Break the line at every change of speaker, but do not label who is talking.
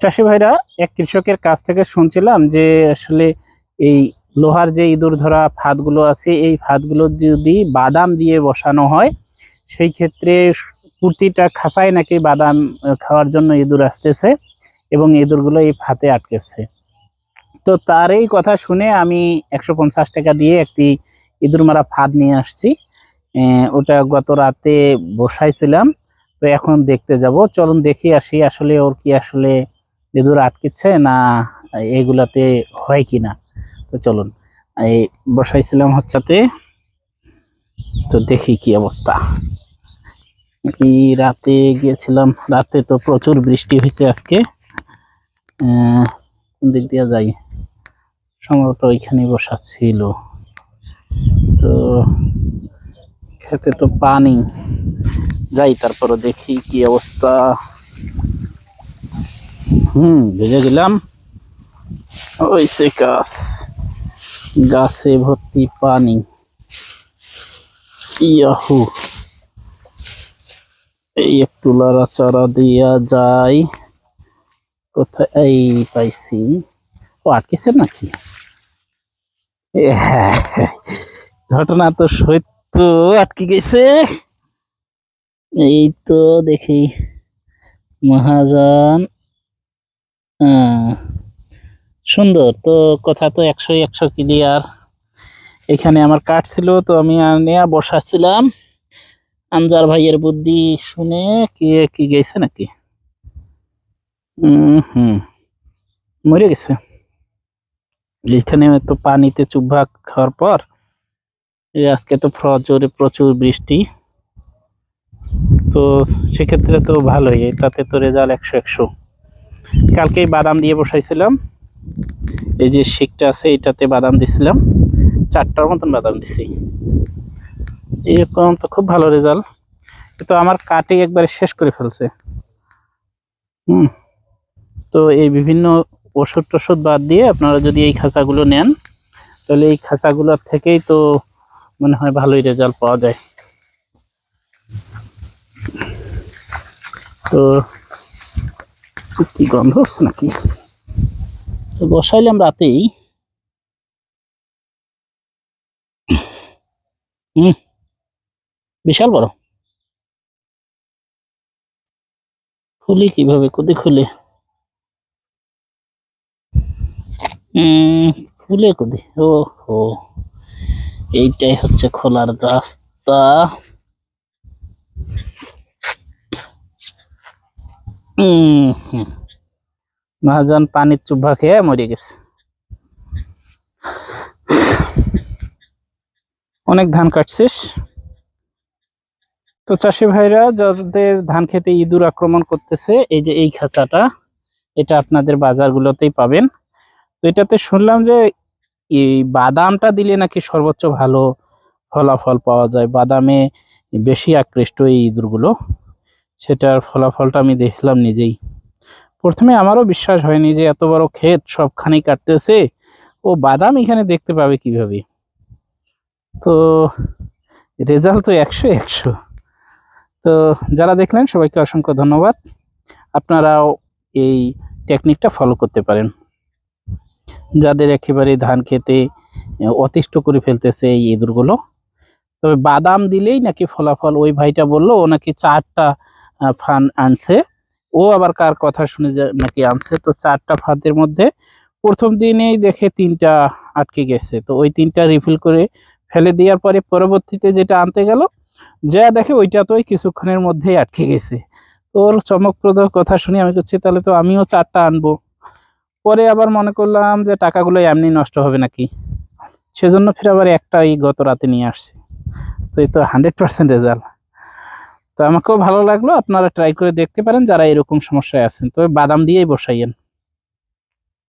চাষি ভাইরা, এক কৃষকের কাছ থেকে শুনছিলাম যে আসলে এই লোহার যে ইঁদুর ধরা ফাঁদগুলো আছে, এই ফাঁদগুলো যদি বাদাম দিয়ে বসানো হয়, সেই ক্ষেত্রে প্রতিটা খাঁচায় নাকি বাদাম খাওয়ার জন্য ইঁদুর আসতেছে এবং ইঁদুরগুলো এই ফাঁদে আটকেছে। তো তার এই কথা শুনে আমি একশো পঞ্চাশ টাকা দিয়ে একটি ইঁদুর মারা ফাঁদ নিয়ে আসছি। ওটা গত রাতে বসাইছিলাম। তো এখন দেখতে যাব। চলুন দেখি আসি আসলে ওর কি আসলে ইঁদুর আটকেছে না এগুলাতে হয় কি না তো চলুন, এই বসাইছিলাম হচ্ছাতে, তো দেখি কি অবস্থা। এই রাতে গিয়েছিলাম, রাতে তো প্রচুর বৃষ্টি হয়েছে আজকে। কোন দিক দিয়ে যাই? সম্ভবত ওইখানে বসা ছিল। তো খেতে তো পানি। যাই তারপরে দেখি কি অবস্থা। হুম ভেজে গেলাম ওই সে গাছ। গাছে ভর্তি পানি। ইয়াহু। এই একটু লড়াচড়া দিয়া যায় কোথায়? এই পাইছি। ও আটকেছে নাকি? হ্যাঁ, হ্যাঁ। ঘটনা তো সত্য আটকে গেছে। এই তো দেখি। মহাজন। সুন্দর। তো কথা তো একশো একশো ক্লিয়ার এখানে আমার কাঠ ছিল, তো আমি নেয়া বসাছিলাম। আনজার ভাইয়ের বুদ্ধি শুনে কি কি গেছে নাকি? হুম। মরে গেছে। এখানে তো পানিতে চুব্বা খাওয়ার পর আজকে তো প্রচুর প্রচুর বৃষ্টি। তো সেক্ষেত্রে তো ভালোই এটাতে তো রেজাল্ট একশো একশো। কালকেই বাদাম দিয়ে বসাইছিলাম। এই যে শিকটা আছে, এটাতে বাদাম দিছিলাম। চারটার মতন বাদাম দিছি। এরকম তো খুব ভালো রেজাল্ট কিন্তু আমার কাটে একবারে শেষ করে ফেলছে। হুম। তো এই বিভিন্ন ওষুধ টষুধ বাদ দিয়ে আপনারা যদি এই খাঁচাগুলো নেন, তাহলে এই খাঁচাগুলোর থেকেই তো মনে হয় ভালোই রেজাল্ট পাওয়া যায়। তো কি গন্ধ হচ্ছে নাকি? বসাইলাম রাতেই। হুম, বিশাল বড়। খুলি কীভাবে কোদে খুলে? খুলে কোদে ও হো এইটাই হচ্ছে খোলার রাস্তা উম হুম। মহাজন পানির চুব্বা খেয়ে মরে গেছে। অনেক ধান কাটছিস? তো চাষি ভাইরা যাদের ধান খেতে ইঁদুর আক্রমণ করতেছে, এই যে এই খাঁচাটা, এটা আপনাদের বাজারগুলোতেই পাবেন। তো এটাতে শুনলাম যে, এই বাদামটা দিলে নাকি সর্বোচ্চ ভালো ফলাফল পাওয়া যায়, বাদামে বেশি আকৃষ্ট এই ইঁদুরগুলো। সেটার ফলাফলটা আমি দেখলাম নিজেই। প্রথমে আমারও বিশ্বাস হয়নি যে এত বড় ক্ষেত সবখানেই কাটতেছে। ও বাদাম এখানে দেখতে পাবে কীভাবে? তো রেজাল্ট তো একশো একশো। তো যারা দেখলেন, সবাইকে অসংখ্য ধন্যবাদ। আপনারাও এই টেকনিকটা ফলো করতে পারেন। যাদের একেবারে ধান খেতে অতিষ্ঠ করে ফেলতেছে এই ইঁদুরগুলো। তবে বাদাম দিলেই নাকি ফলাফল। ওই ভাইটা বলল, ও নাকি চারটা ফান আনছে। ও আবার কার কথা শুনে নাকি আনছে? তো চারটা ফাঁদের মধ্যে প্রথম দিনেই দেখে তিনটা আটকে গেছে। তো ওই তিনটা রিফিল করে ফেলে দেওয়ার পরে পরবর্তীতে যেটা আনতে গেল, যা দেখে ওইটা তো ওই কিছুক্ষণের মধ্যেই আটকে গেছে। তো ওর চমকপ্রদ কথা শুনে আমি করছি তাহলে তো আমিও চারটা আনব। পরে আবার মনে করলাম যে টাকাগুলো এমনি নষ্ট হবে নাকি? সেজন্য ফের আবার একটা এই গত রাতে নিয়ে আসছি। তো এই তো হান্ড্রেড পার্সেন্ট রেজাল্ট তো আমাকেও ভালো লাগল, আপনারা ট্রাই করে দেখতে পারেন যারা এরকম সমস্যায় আছেন। তবে বাদাম দিয়েই বসাইয়েন।